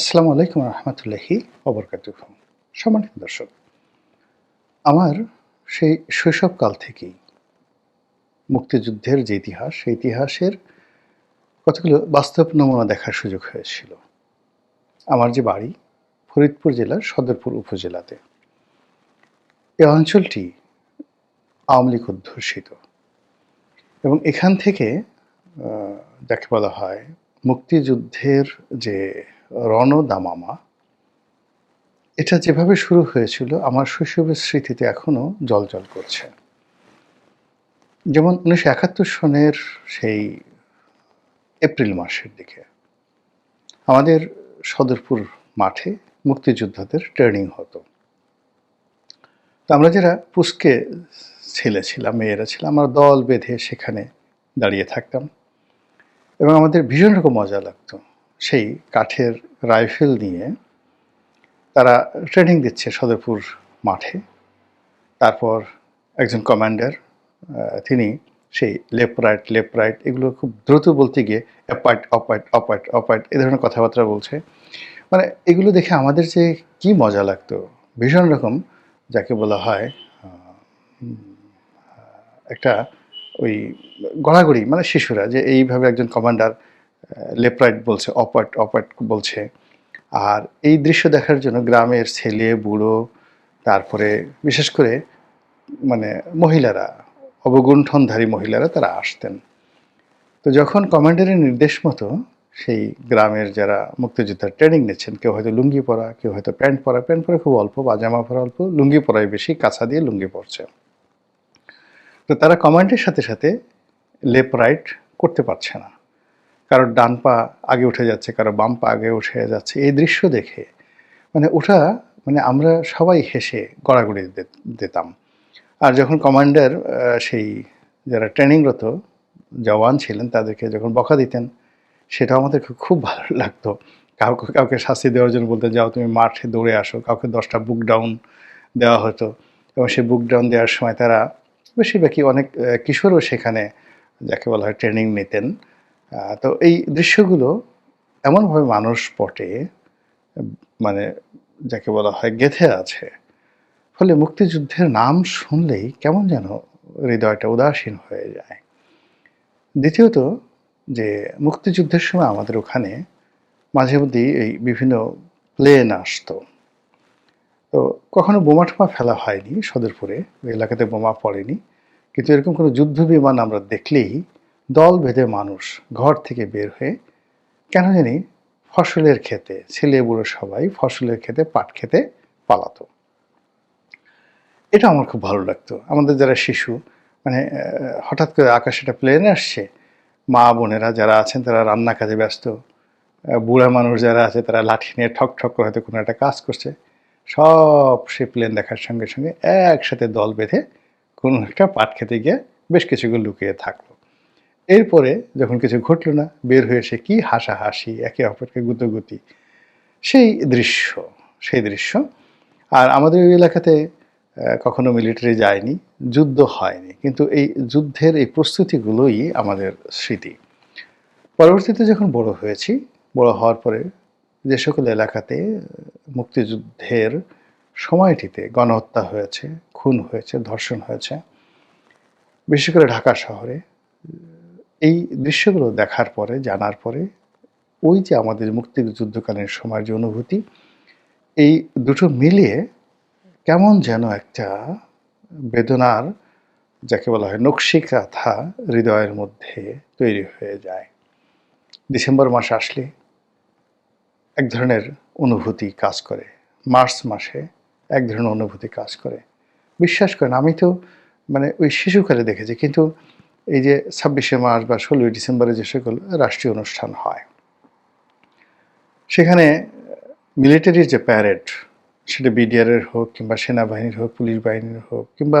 আসসালামু আলাইকুম রহমতুল্লাহি অবরকাত সম্মানিত দর্শক, আমার সেই শৈশবকাল থেকেই মুক্তিযুদ্ধের যে ইতিহাস, সেই ইতিহাসের কতগুলো বাস্তব নমুনা দেখার সুযোগ হয়েছিল। আমার যে বাড়ি, ফরিদপুর জেলার সদরপুর উপজেলাতে। এই অঞ্চলটি আওয়ামী লীগ অধ্যুষিত এবং এখান থেকে যাকে বলা হয় মুক্তিযুদ্ধের যে রণদামামা। এটা যেভাবে শুরু হয়েছিল, আমার শৈশবের স্মৃতিতে এখনও জল করছে। যেমন উনিশশো একাত্তর সনের সেই এপ্রিল মাসের দিকে, আমাদের সদরপুর মাঠে মুক্তিযোদ্ধাদের ট্রেনিং হতো। তো আমরা যারা পুস্কে ছেলে ছিলাম, মেয়েরা ছিলাম, আমরা দল বেঁধে সেখানে দাঁড়িয়ে থাকতাম এবং আমাদের ভীষণ রকম মজা লাগতো। সেই কাঠের রাইফেল নিয়ে তারা ট্রেনিং দিচ্ছে সদরপুর মাঠে। তারপর একজন কমান্ডার তিনি সেই লেফট রাইট লেফট রাইট এগুলো খুব দ্রুত বলতে গিয়ে অ্যাপাইট অপাইট অপাইট অপাইট এ ধরনের কথাবার্তা বলছে। মানে এগুলো দেখে আমাদের যে কি মজা লাগতো, ভীষণ রকম যাকে বলা হয় একটা ওই গড়াগড়ি মানে শিশুরা যে এইভাবে একজন কমান্ডার লেফট রাইট বলছে অপার্ট অপার্ট বলছে। আর এই দৃশ্য দেখার জন্য গ্রামের ছেলে, বুড়ো, তারপরে বিশেষ করে মানে মহিলারা, অবগুণ্ঠনধারী মহিলারা তারা আসতেন। তো যখন কমান্ডারের নির্দেশ মতো সেই গ্রামের যারা মুক্তিযোদ্ধার ট্রেনিং নিচ্ছেন, কেউ হয়তো লুঙ্গি পরা, কেউ হয়তো প্যান্ট পরা প্যান্ট পরা খুব অল্প, পাজামা পরা অল্প, লুঙ্গি পরাই বেশি কাছা দিয়ে লুঙ্গি পরছে। তো তারা কমান্ডের সাথে সাথে লেপ রাইট করতে পারছে না। কারোর ডান পা আগে উঠে যাচ্ছে, কারও বাম পা আগে উঠে যাচ্ছে। এই দৃশ্য দেখে মানে ওটা মানে আমরা সবাই হেসে গড়াগড়ি দিতাম। আর যখন কমান্ডার সেই যারা ট্রেনিংরত, জওয়ান ছিলেন, তাদেরকে যখন বকা দিতেন সেটা আমাদের খুব- ভালো লাগতো। কাউকে কাউকে শাস্তি দেওয়ার জন্য বলতেন, যাও তুমি মাঠে দৌড়ে আসো। কাউকে দশটা বুক ডাউন দেওয়া হতো। এবং সেই বুক ডাউন দেওয়ার সময় তারা, বেশিরভাগই অনেক কিশোরও সেখানে, যাকে বলা হয় ট্রেনিং নিতেন। তো এই দৃশ্যগুলো এমনভাবে মানুষ পটে মানে যাকে বলা হয় গেথে আছে, ফলে মুক্তিযুদ্ধের নাম শুনলেই কেমন যেন হৃদয়টা উদাসীন হয়ে যায়। দ্বিতীয়ত যে মুক্তিযুদ্ধের সময় আমাদের ওখানে মাঝে মধ্যেই এই বিভিন্ন প্লেন আসতো। তো কখনো বোমা টোমা ফেলা হয়নি সদরপুরে, এলাকাতে বোমা পড়েনি, কিন্তু এরকম কোনো যুদ্ধ বিমান আমরা দেখলেই দল বেঁধে মানুষ ঘর থেকে বের হয়ে কেন জানি ফসলের খেতে, ছেলে বুড়ো সবাই ফসলের খেতে, পাট খেতে পালাতো। এটা আমার খুব ভালো লাগতো। আমাদের যারা শিশু মানে হঠাৎ করে আকাশে একটা প্লেন আসছে। মা বোনেরা যারা আছেন তারা রান্না কাজে ব্যস্ত। বুড়া মানুষ যারা আছে তারা লাঠি নিয়ে ঠক ঠক করে হয়তো কোনো একটা কাজ করছে। সব সে প্লেন দেখার সঙ্গে সঙ্গে একসাথে দল বেঁধে কোনো একটা পাট খেতে গিয়ে বেশ কিছুগুলো লুকিয়ে থাকল। এরপরে যখন কিছু ঘটলো না, বের হয়ে সে কি হাসাহাসি, একে অপরকে গুতগুতি। সেই দৃশ্য সেই দৃশ্য। আর আমাদের ওই এলাকাতে কখনো মিলিটারি যায়নি, যুদ্ধ হয়নি। কিন্তু এই যুদ্ধের এই প্রস্তুতিগুলোই আমাদের স্মৃতি। পরবর্তীতে যখন বড় হয়েছি, বড় হওয়ার পরে যে সকল এলাকাতে মুক্তিযুদ্ধের সময়টিতে গণহত্যা হয়েছে, খুন হয়েছে, ধর্ষণ হয়েছে, বিশেষ করে ঢাকা শহরে এই দৃশ্যগুলো দেখার পরে, জানার পরে, ওই যে আমাদের মুক্তিযুদ্ধকালীন সময়ের যে অনুভূতি, এই দুটো মিলিয়ে কেমন যেন একটা বেদনার, যাকে বলা হয় নকশিকাথা হৃদয়ের মধ্যে তৈরি হয়ে যায়। ডিসেম্বর মাস আসলে এক ধরনের অনুভূতি কাজ করে। মার্চ মাসে এক ধরনের অনুভূতি কাজ করে। বিশ্বাস করেন, আমি তো মানে ওই শিশুকালে দেখেছি, কিন্তু এই যে ছাব্বিশে মার্চ বা ষোলোই ডিসেম্বরে যে সকল রাষ্ট্রীয় অনুষ্ঠান হয়, সেখানে মিলিটারির যে প্যারেড, সেটা বিডিআরের হোক কিংবা সেনাবাহিনীর হোক, পুলিশ বাহিনীর হোক কিংবা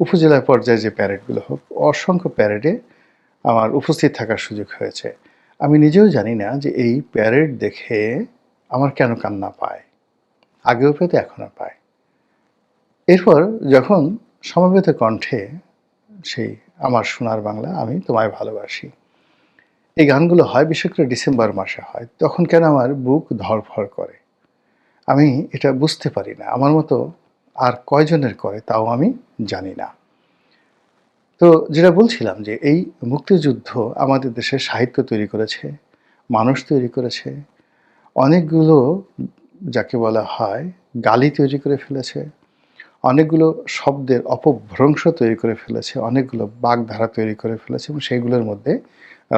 উপজেলা পর্যায়ে যে প্যারেডগুলো হোক, অসংখ্য প্যারেডে আমার উপস্থিত থাকার সুযোগ হয়েছে। আমি নিজেও জানি না যে এই প্যারেড দেখে আমার কেন কান্না পায়। আগেও পেতে এখনও পায়। এরপর যখন সমবেত কণ্ঠে সেই আমার সোনার বাংলা আমি তোমায় ভালোবাসি। এই গানগুলো হয় বিশেষ করে ডিসেম্বর মাসে হয়, তখন কেন আমার বুক ধরফর করে? আমি এটা বুঝতে পারি না, আমার মতো আর কয়জনের করে তাও আমি জানি না। তো যেটা বলছিলাম যে এই মুক্তিযুদ্ধ আমাদের দেশে সাহিত্য তৈরি করেছে, মানুষ তৈরি করেছে, অনেকগুলো যাকে বলা হয় গালি তৈরি করে ফেলেছে অনেকগুলো শব্দের অপভ্রংশ তৈরি করে ফেলেছে, অনেকগুলো বাগধারা তৈরি করে ফেলেছে এবং সেইগুলোর মধ্যে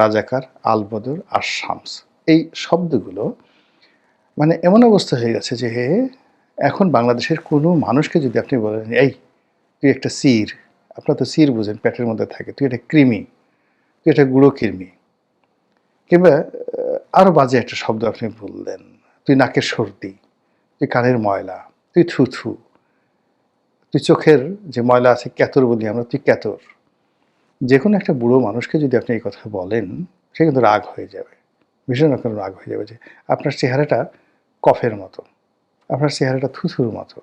রাজাকার, আলবদর আর শামস। এই শব্দগুলো মানে এমন অবস্থা হয়ে গেছে যে হে, এখন বাংলাদেশের কোনো মানুষকে যদি আপনি বলেন, এই, তুই একটা সির, আপনার তো সির বুঝেন, পেটের মধ্যে থাকে, তুই একটা কৃমি, তুই একটা গুঁড়ো কৃমি। কিংবা আরও বাজে একটা শব্দ আপনি বললেন, তুই নাকের সর্দি, তুই কানের ময়লা, তুই থু থু তুই চোখের যে ময়লা আছে ক্যাতর বলি আমরা, তুই ক্যাতর যে কোনো একটা বুড়ো মানুষকে যদি আপনি এই কথা বলেন, সে কিন্তু রাগ হয়ে যাবে। ভীষণ রকম রাগ হয়ে যাবে যে, আপনার চেহারাটা কফের মতো, আপনার চেহারাটা থুথুর মতো,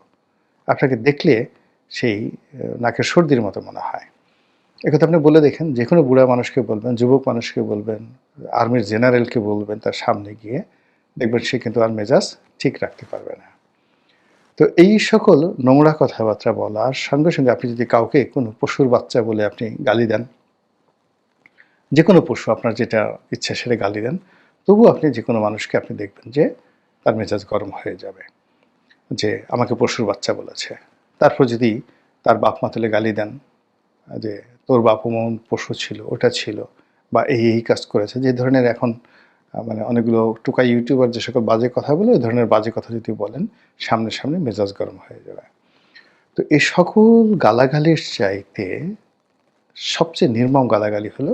আপনাকে দেখলে সেই নাকের সর্দির মতো মনে হয়। একথা আপনি বলে দেখেন যে কোনো বুড়া মানুষকে বলবেন, যুবক মানুষকে বলবেন, আর্মির জেনারেলকে বলবেন তার সামনে গিয়ে, দেখবেন সে কিন্তু আর মেজাজ ঠিক রাখতে পারবে না। তো এই সকল নোংরা কথাবার্তা বলার সঙ্গে সঙ্গে আপনি যদি কাউকে কোনো পশুর বাচ্চা বলে আপনি গালি দেন, যে কোনো পশু আপনার যেটা ইচ্ছা সেটা গালি দেন তবু আপনি যে কোনো মানুষকে আপনি দেখবেন যে তার মেজাজ গরম হয়ে যাবে, যে আমাকে পশুর বাচ্চা বলেছে। তারপর যদি তার বাপ মা তুলে গালি দেন, যে তোর বাপ মন পশু ছিল, ওটা ছিল, বা এই এই কাজ করেছে, যে ধরনের এখন মানে অনেকগুলো টুকা ইউটিউবার যে সকল বাজে কথা বলে, ওই ধরনের বাজে কথা যদি বলেন, সামনে সামনে মেজাজ গরম হয়ে যাবে। তো এই সকল গালাগালির চাইতে সবচেয়ে নির্মম গালাগালি হলো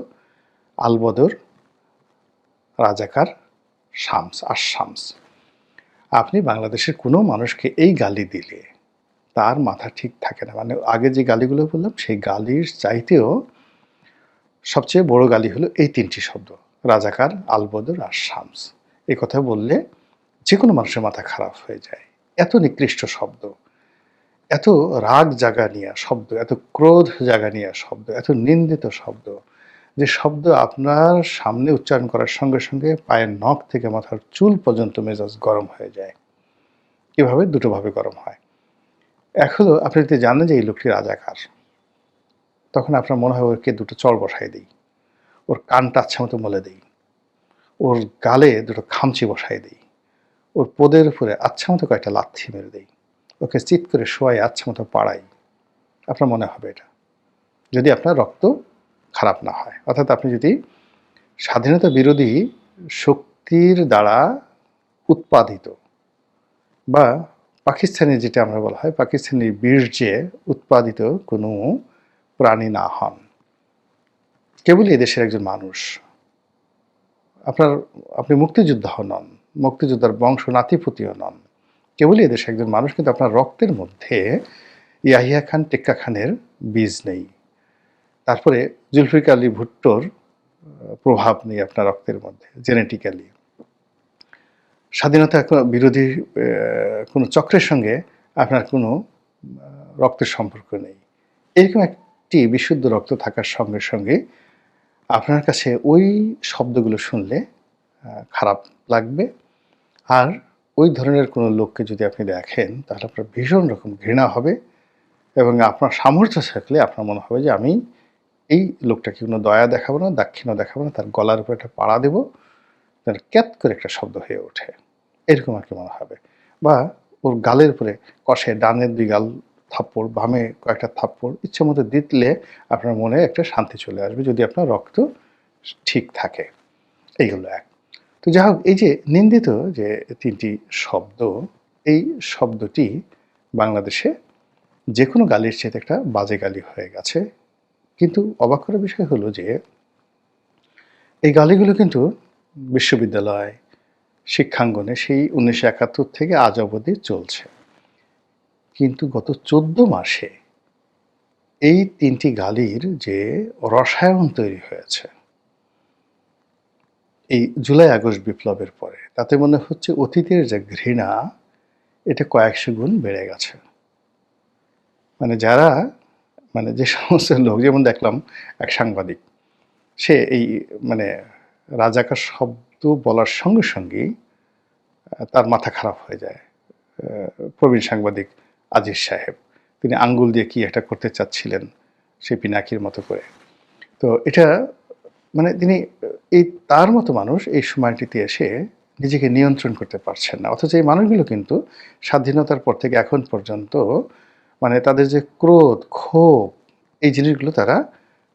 আলবদর, রাজাকার, শামস, আর শামস। আপনি বাংলাদেশের কোনো মানুষকে এই গালি দিলে তার মাথা ঠিক থাকে না। মানে আগে যে গালিগুলো বললাম, সেই গালির চাইতেও সবচেয়ে বড় গালি হলো এই তিনটি শব্দ। রাজাকার আলবদর আর শামস। এই কথা বললে যে কোনো মানুষের মাথা খারাপ হয়ে যায়। এত নিকৃষ্ট শব্দ, এত রাগ জাগা নিয়ে শব্দ, এত ক্রোধ জাগা নিয়ে শব্দ, এত নিন্দিত শব্দ, যে শব্দ আপনার সামনে উচ্চারণ করার সঙ্গে সঙ্গে পায়ের নখ থেকে মাথার চুল পর্যন্ত মেজাজ গরম হয়ে যায়। এভাবে দুটোভাবে গরম হয়। এক আপনি যদি জানেন যে এই লোকটি রাজাকার, তখন আপনার মনে হয় ওকে দুটো চড় বসাই দিই। ওর কানটা আচ্ছা মতো মলে দিই। ওর গালে দুটো খামচি বসাই দিই। ওর পোদের উপরে আচ্ছা মতো কয়েকটা লাথি মেরে দিই। ওকে চিত করে শোয়াই আচ্ছা মতো পাড়াই। আপনার মনে হবে এটা। যদি আপনার রক্ত খারাপ না হয়, অর্থাৎ আপনি যদি স্বাধীনতা বিরোধী শক্তির দ্বারা উৎপাদিত বা পাকিস্তানি যেটা আমরা বলা হয়, পাকিস্তানি বীর্যে উৎপাদিত কোনো প্রাণী না হন। কেবলই এদেশের একজন মানুষ। আপনার, আপনি মুক্তিযোদ্ধা নন মুক্তিযোদ্ধার বংশ নাতিপুতিও নন। কেবলই এদেশে একজন মানুষ, কিন্তু আপনার রক্তের মধ্যে ইয়াহিয়া খান, টেক্কা খানের বীজ নেই। তারপরে জুলফিকার আলী ভুট্টোর প্রভাব নেই আপনার রক্তের মধ্যে, জেনেটিক্যালি। স্বাধীনতা বিরোধী কোনো চক্রের সঙ্গে আপনার কোনো রক্তের সম্পর্ক নেই। এরকম একটি বিশুদ্ধ রক্ত থাকার সঙ্গে সঙ্গে আপনার কাছে ওই শব্দগুলো শুনলে খারাপ লাগবে। আর ওই ধরনের কোনো লোককে যদি আপনি দেখেন, তাহলে আপনার ভীষণ রকম ঘৃণা হবে এবং আপনার সামর্থ্য থাকলে আপনার মনে হবে যে, আমি এই লোকটাকে কোনো দয়া দেখাবো না, দাক্ষিণ্য দেখাবো না, তার গলার উপর একটা পাড়া দেবো তার ক্যাত করে একটা শব্দ হয়ে ওঠে। এরকম আর কি মনে হবে। বা ওর গালের উপরে কষে, ডানের দুই গাল থাপ্পড়, বামে কয়েকটা থাপ্পড়, ইচ্ছে মতো দিতলে আপনার মনে একটা শান্তি চলে আসবে যদি আপনার রক্ত ঠিক থাকে। এইগুলো এক। তো যাই হোক, এই যে নিন্দিত যে তিনটি শব্দ, এই শব্দটি বাংলাদেশে যে কোনো গালির চেয়ে একটা বাজে গালি হয়ে গেছে। কিন্তু অবাক করার বিষয় হলো যে, এই গালিগুলো কিন্তু বিশ্ববিদ্যালয় শিক্ষাঙ্গনে সেই উনিশশো একাত্তর থেকে আজ অবধি চলছে। কিন্তু গত চোদ্দ মাসে এই তিনটি গালির যে রসায়ন তৈরি হয়েছে, এই জুলাই আগস্ট বিপ্লবের পরে, তাতে মনে হচ্ছে অতীতের যে ঘৃণা, এটা কয়েকশো গুণ বেড়ে গেছে। মানে যারা মানে যে সমস্ত লোক, যেমন দেখলাম এক সাংবাদিক, সে এই মানে রাজাকার শব্দ বলার সঙ্গে সঙ্গেই তার মাথা খারাপ হয়ে যায়। প্রবীণ সাংবাদিক আজিজ সাহেব। তিনি আঙ্গুল দিয়ে কি একটা করতে চাচ্ছিলেন সেই পিনাকির মতো করে। তো এটা মানে তিনি এই তার মতো মানুষ এই সময়টিতে এসে নিজেকে নিয়ন্ত্রণ করতে পারছেন না। অথচ এই মানুষগুলো কিন্তু স্বাধীনতার পর থেকে এখন পর্যন্ত মানে তাদের যে ক্রোধ, ক্ষোভ, এই জিনিসগুলো তারা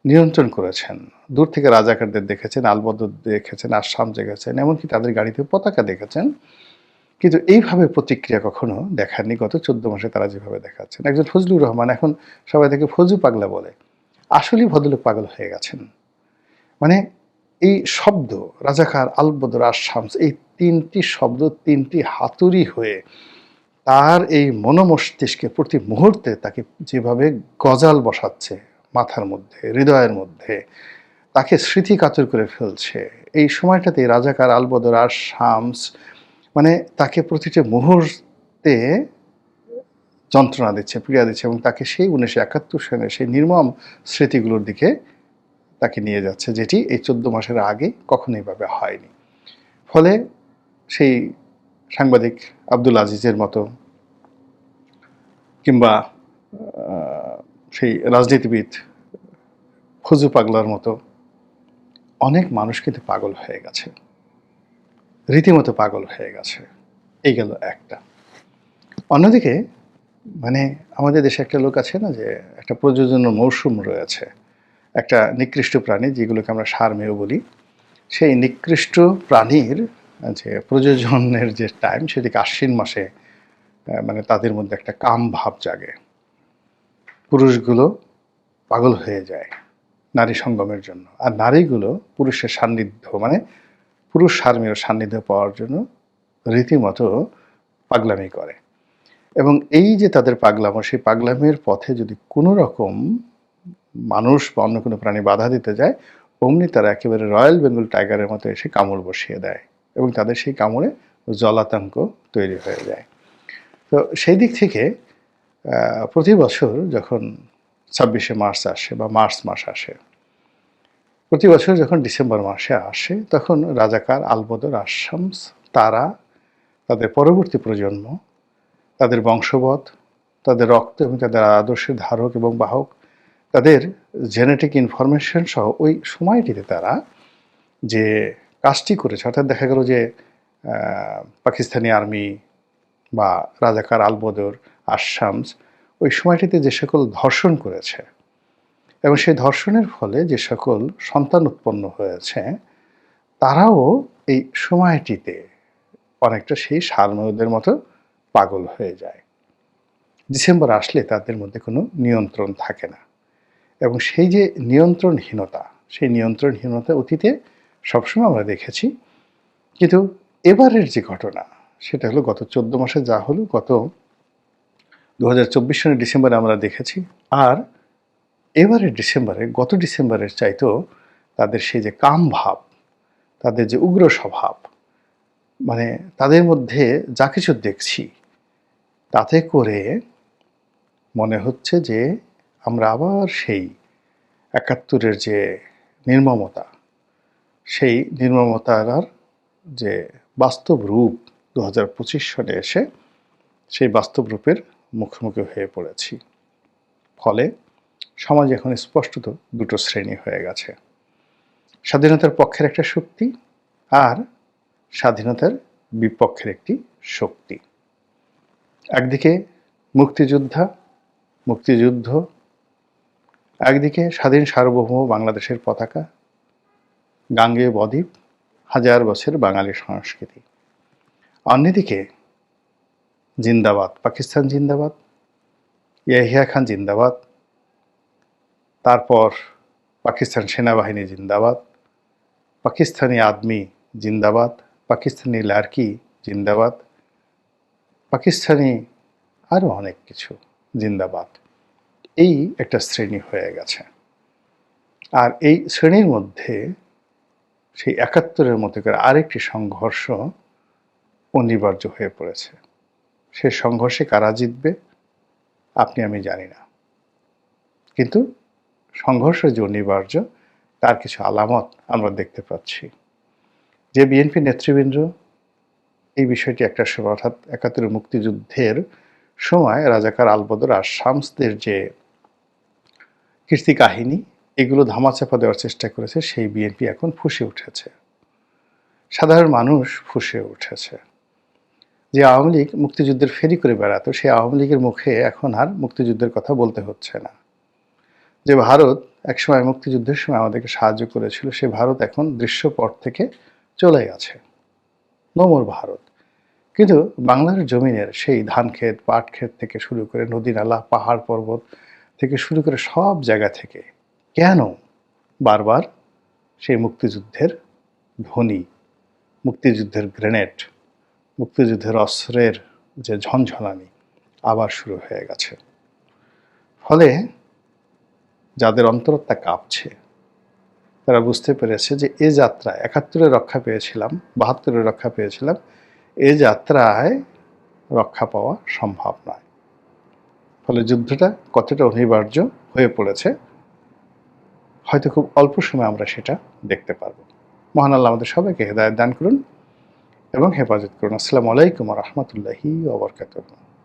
নিয়ন্ত্রণ করেছেন। দূর থেকে রাজাকারদের দেখেছেন আলবদর দেখেছেন, আসাম দেখেছেন এমনকি তাদের গাড়িতে পতাকা দেখেছেন। কিন্তু এইভাবে প্রতিক্রিয়া কখনো দেখাননি। গত চোদ্দ মাসে তারা যেভাবে দেখাচ্ছেন। একজন ফজলুর রহমান এখন সবাই তাকে ফজু পাগলা বলে। আসলেই ভদ্রলোক পাগল হয়ে গেছেন। মানে এই শব্দ রাজাকার আলবদর আর শামস এই তিনটি শব্দ, তিনটি হাতুড়ি হয়ে তার এই মনোমস্তিষ্কে প্রতি মুহূর্তে তাকে যেভাবে গজাল বসাচ্ছে মাথার মধ্যে, হৃদয়ের মধ্যে, তাকে স্মৃতি কাতর করে ফেলছে। এই সময়টাতে রাজাকার আলবদর আর শামস মানে তাকে প্রতিটি মুহূর্তে যন্ত্রণা দিচ্ছে, পীড়া দিচ্ছে এবং তাকে সেই উনিশশো একাত্তর সালে সেই নির্মম স্মৃতিগুলোর দিকে তাকে নিয়ে যাচ্ছে, যেটি এই চোদ্দ মাসের আগে কখনোই ভাবে হয়নি। ফলে সেই সাংবাদিক আব্দুল আজিজের মতো কিংবা সেই রাজনীতিবিদ ফজু পাগলার মতো অনেক মানুষ কিন্তু পাগল হয়ে গেছে। রীতিমতো পাগল হয়ে গেছে। এই গেল একটা। অন্যদিকে মানে আমাদের দেশে একটা লোক আছে না যে, একটা প্রযোজন মৌসুম রয়েছে। একটা নিকৃষ্ট প্রাণী যেগুলোকে আমরা সারমেয় বলি। সেই নিকৃষ্ট প্রাণীর, যে প্রযোজনের যে টাইম সেটিকে আশ্বিন মাসে মানে তাদের মধ্যে একটা কাম ভাব জাগে। পুরুষগুলো পাগল হয়ে যায় নারী সঙ্গমের জন্য। আর নারীগুলো পুরুষের সান্নিধ্য মানে পুরুষ সার্মীয় সান্নিধ্য পাওয়ার জন্য রীতিমতো পাগলামি করে। এবং এই যে তাদের পাগলামো, সেই পাগলামির পথে যদি কোনো রকম মানুষ বা অন্য কোনো প্রাণী বাধা দিতে যায়, অমনি তারা একেবারে রয়্যাল বেঙ্গল টাইগারের মতো এসে কামড় বসিয়ে দেয় এবং তাদের সেই কামড়ে জলাতঙ্ক তৈরি হয়ে যায়। তো সেই দিক থেকে প্রতি বছর যখন ছাব্বিশে মার্চ আসে বা মার্চ মাস আসে প্রতি বছর যখন ডিসেম্বর মাসে আসে, তখন রাজাকার আলবদর আসামস তারা তাদের পরবর্তী প্রজন্ম, তাদের বংশবধ, তাদের রক্ত এবং তাদের আদর্শের ধারক এবং বাহক, তাদের জেনেটিক ইনফরমেশন সহ ওই সময়টিতে তারা যে কাজটি করেছে, অর্থাৎ দেখা গেল যে পাকিস্তানি আর্মি বা রাজাকার আলবদর আসামস ওই সময়টিতে যে সকল ধর্ষণ করেছে এবং সেই ধর্ষণের ফলে যে সকল সন্তান উৎপন্ন হয়েছে, তারাও এই সময়টিতে অনেকটা সেই সারমেয়দের মতো পাগল হয়ে যায়। ডিসেম্বর আসলে তাদের মধ্যে কোনো নিয়ন্ত্রণ থাকে না এবং সেই যে নিয়ন্ত্রণহীনতা, সেই নিয়ন্ত্রণহীনতা অতীতে সবসময় আমরা দেখেছি। কিন্তু এবারের যে ঘটনা, সেটা হলো গত চোদ্দ মাসে যা হলো, গত দু হাজার চব্বিশ সালের ডিসেম্বরে আমরা দেখেছি। আর এবারের ডিসেম্বরে, গত ডিসেম্বরের চাইতেও তাদের সেই যে কাম ভাব, তাদের যে উগ্র স্বভাব মানে তাদের মধ্যে যা কিছু দেখছি, তাতে করে মনে হচ্ছে যে আমরা আবার সেই একাত্তরের যে নির্মমতা, সেই নির্মমতার যে বাস্তব রূপ দু হাজার পঁচিশ সালে এসে সেই বাস্তব রূপের মুখোমুখি হয়ে পড়েছি। ফলে সমাজ এখন স্পষ্টত দুটো শ্রেণি হয়ে গেছে। স্বাধীনতার পক্ষের একটা শক্তি আর স্বাধীনতার বিপক্ষের একটি শক্তি। একদিকে মুক্তিযোদ্ধা, মুক্তিযুদ্ধ, একদিকে স্বাধীন সার্বভৌম বাংলাদেশের পতাকা, গাঙ্গেয় বদ্বীপ, হাজার বছর বাঙালি সংস্কৃতি। অন্যদিকে জিন্দাবাদ, পাকিস্তান জিন্দাবাদ, ইয়াহিয়া খান জিন্দাবাদ তারপর পাকিস্তান সেনাবাহিনী জিন্দাবাদ, পাকিস্তানি আদমি জিন্দাবাদ, পাকিস্তানি লার্কি জিন্দাবাদ, পাকিস্তানি আরও অনেক কিছু জিন্দাবাদ। এই একটা শ্রেণি হয়ে গেছে। আর এই শ্রেণির মধ্যে সেই একাত্তরের মতো করে আরেকটি সংঘর্ষ অনিবার্য হয়ে পড়েছে। সে সংঘর্ষে কারা জিতবে, আপনি, আমি জানি না। কিন্তু সংঘর্ষ যে অনিবার্য তার কিছু আলামত আমরা দেখতে পাচ্ছি। যে বিএনপি নেতৃবৃন্দ এই বিষয়টি একটা সময়, অর্থাৎ একাত্তরের মুক্তিযুদ্ধের সময় রাজাকার আলবদর আর শামসদের যে কীর্তি কাহিনী এগুলো ধামাচাপা দেওয়ার চেষ্টা করেছে, সেই বিএনপি এখন ফুসে উঠেছে। সাধারণ মানুষ ফুসে উঠেছে। যে আওয়ামী লীগ মুক্তিযুদ্ধের ফেরি করে বেড়াতো সেই আওয়ামী লীগের মুখে এখন আর মুক্তিযুদ্ধের কথা বলতে হচ্ছে না। যে ভারত একসময় মুক্তিযুদ্ধের সময় আমাদেরকে সাহায্য করেছিল, সে ভারত এখন দৃশ্যপট থেকে চলে গেছে। নোমর ভারত। কিন্তু বাংলার জমিনের সেই ধান ক্ষেত, পাট ক্ষেত থেকে শুরু করে নদী, নালা, পাহাড় পর্বত থেকে শুরু করে সব জায়গা থেকে কেন বারবার সেই মুক্তিযুদ্ধের ধ্বনি, মুক্তিযুদ্ধের গ্রেনেড, মুক্তিযুদ্ধের অস্ত্রের যে ঝনঝনানি আবার শুরু হয়ে গেছে? ফলে যাদের অন্তরত্বা কাঁপছে। তারা বুঝতে পেরেছে যে এ যাত্রা একাত্তরে রক্ষা পেয়েছিলাম বাহাত্তরে রক্ষা পেয়েছিলাম, এ যাত্রায় রক্ষা পাওয়া সম্ভব নয়। ফলে যুদ্ধটা কতটা অনিবার্য হয়ে পড়েছে, হয়তো খুব অল্প সময় আমরা সেটা দেখতে পারব। মহান আল্লাহ আমাদের সবাইকে হেদায়ত দান করুন এবং হেফাজত করুন। আসসালামু আলাইকুম রহমতুল্লাহি ওবরকাতুহ